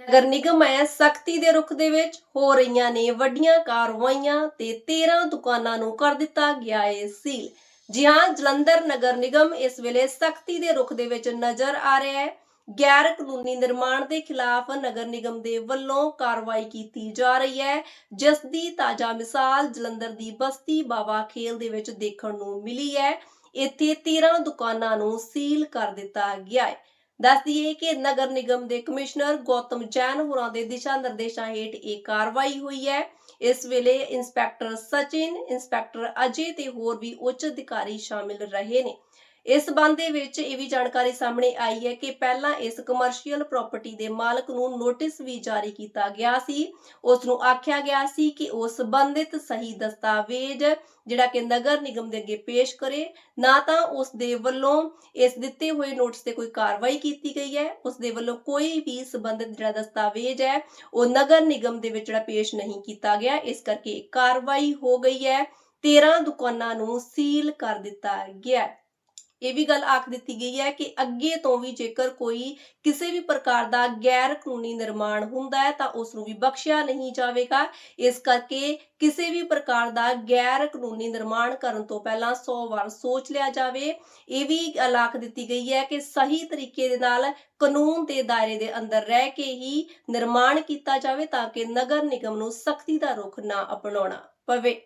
ਨਗਰ ਨਿਗਮ ਹੈ ਸਖਤੀ ਦੇ ਰੁਖ ਦੇ ਵਿੱਚ ਹੋ ਰਹੀਆਂ ਨੇ ਵੱਡੀਆਂ ਕਾਰਵਾਈਆਂ ਤੇ 13 ਦੁਕਾਨਾਂ ਨੂੰ ਕਰ ਦਿੱਤਾ ਗਿਆ ਹੈ ਸੀਲ। ਜੀ ਹਾਂ, ਜਲੰਧਰ ਨਗਰ ਨਿਗਮ ਇਸ ਵੇਲੇ ਸਖਤੀ ਦੇ ਰੁਖ ਦੇ ਵਿੱਚ ਨਜ਼ਰ ਆ ਰਿਹਾ ਹੈ। ਗੈਰ ਕਾਨੂੰਨੀ ਨਿਰਮਾਣ ਦੇ ਖਿਲਾਫ ਨਗਰ ਨਿਗਮ ਦੇ ਵੱਲੋਂ ਕਾਰਵਾਈ ਕੀਤੀ ਜਾ ਰਹੀ ਹੈ। ਜਿਸ ਦੀ ਤਾਜ਼ਾ ਮਿਸਾਲ ਜਲੰਧਰ ਦੀ ਬਸਤੀ ਬਾਵਾ ਖੇਲ ਦੇ ਵਿੱਚ ਦੇਖਣ ਨੂੰ ਮਿਲੀ ਹੈ। ਇੱਥੇ 13 ਦੁਕਾਨਾਂ ਨੂੰ ਸੀਲ ਕਰ ਦਿੱਤਾ ਗਿਆ ਹੈ। ਦੱਸ ਦਈਏ ਕਿ ਨਗਰ ਨਿਗਮ ਦੇ ਕਮਿਸ਼ਨਰ ਗੌਤਮ ਜੈਨ ਹੋਰਾਂ ਦੇ ਦਿਸ਼ਾ ਨਿਰਦੇਸ਼ਾਂ ਹੇਠ ਇਹ ਕਾਰਵਾਈ ਹੋਈ ਹੈ। ਇਸ ਵੇਲੇ ਇੰਸਪੈਕਟਰ ਸਚਿਨ, ਇੰਸਪੈਕਟਰ ਅਜੇ ਤੇ ਹੋਰ ਵੀ ਉੱਚ ਅਧਿਕਾਰੀ ਸ਼ਾਮਿਲ ਰਹੇ ਨੇ। ਇਸ ਸੰਬੰਧ ਦੇ ਵਿੱਚ ਇਹ ਵੀ ਜਾਣਕਾਰੀ ਸਾਹਮਣੇ ਆਈ ਹੈ ਕਿ ਪਹਿਲਾਂ ਇਸ ਕਮਰਸ਼ੀਅਲ ਪ੍ਰਾਪਰਟੀ ਦੇ ਮਾਲਕ ਨੂੰ ਨੋਟਿਸ ਵੀ ਜਾਰੀ ਕੀਤਾ ਗਿਆ ਸੀ। ਉਸ ਨੂੰ ਆਖਿਆ ਗਿਆ ਸੀ ਕਿ ਉਹ ਸੰਬੰਧਿਤ ਸਹੀ ਦਸਤਾਵੇਜ਼, ਜਿਹੜਾ ਕਿ ਨਗਰ ਨਿਗਮ ਦੇ ਅੱਗੇ ਪੇਸ਼ ਕਰੇ, ਨਾ ਤਾਂ ਉਸ ਦੇ ਵੱਲੋਂ ਇਸ ਦਿੱਤੇ ਹੋਏ ਨੋਟਿਸ ਤੇ ਕੋਈ ਕਾਰਵਾਈ ਕੀਤੀ ਗਈ ਹੈ। ਉਸ ਦੇ ਵੱਲੋਂ ਕੋਈ ਵੀ ਸੰਬੰਧਿਤ ਜਿਹੜਾ ਦਸਤਾਵੇਜ਼ ਹੈ, ਉਹ ਨਗਰ ਨਿਗਮ ਦੇ ਵਿੱਚ ਜਿਹੜਾ ਪੇਸ਼ ਨਹੀਂ ਕੀਤਾ ਗਿਆ। ਇਸ ਕਰਕੇ ਕਾਰਵਾਈ ਹੋ ਗਈ ਹੈ। 13 ਦੁਕਾਨਾਂ ਨੂੰ ਸੀਲ ਕਰ ਦਿੱਤਾ ਗਿਆ ਇਹ ਵੀ ਗੱਲ ਆਖ ਦਿੱਤੀ ਗਈ ਹੈ ਕਿ ਅੱਗੇ ਤੋਂ ਵੀ ਜੇਕਰ ਕੋਈ ਕਿਸੇ ਵੀ ਪ੍ਰਕਾਰ ਦਾ ਗੈਰ ਕਾਨੂੰਨੀ ਨਿਰਮਾਣ ਹੁੰਦਾ ਹੈ, ਤਾਂ ਉਸ ਨੂੰ ਵੀ ਬਖਸ਼ਿਆ ਨਹੀਂ ਜਾਵੇਗਾ। ਇਸ ਕਰਕੇ ਕਿਸੇ ਵੀ ਪ੍ਰਕਾਰ ਦਾ ਗੈਰ ਕਾਨੂੰਨੀ ਨਿਰਮਾਣ ਕਰਨ ਤੋਂ ਪਹਿਲਾਂ 100 ਵਾਰ ਸੋਚ ਲਿਆ ਜਾਵੇ। ਇਹ ਵੀ ਗੱਲ ਆਖ ਦਿੱਤੀ ਗਈ ਹੈ ਕਿ ਸਹੀ ਤਰੀਕੇ ਦੇ ਨਾਲ ਕਾਨੂੰਨ ਦੇ ਦਾਇਰੇ ਦੇ ਅੰਦਰ ਰਹਿ ਕੇ ਹੀ ਨਿਰਮਾਣ ਕੀਤਾ ਜਾਵੇ, ਤਾਂ ਕਿ ਨਗਰ ਨਿਗਮ ਨੂੰ ਸਖਤੀ ਦਾ ਰੁਖ ਨਾ ਅਪਣਾਉਣਾ ਪਵੇ।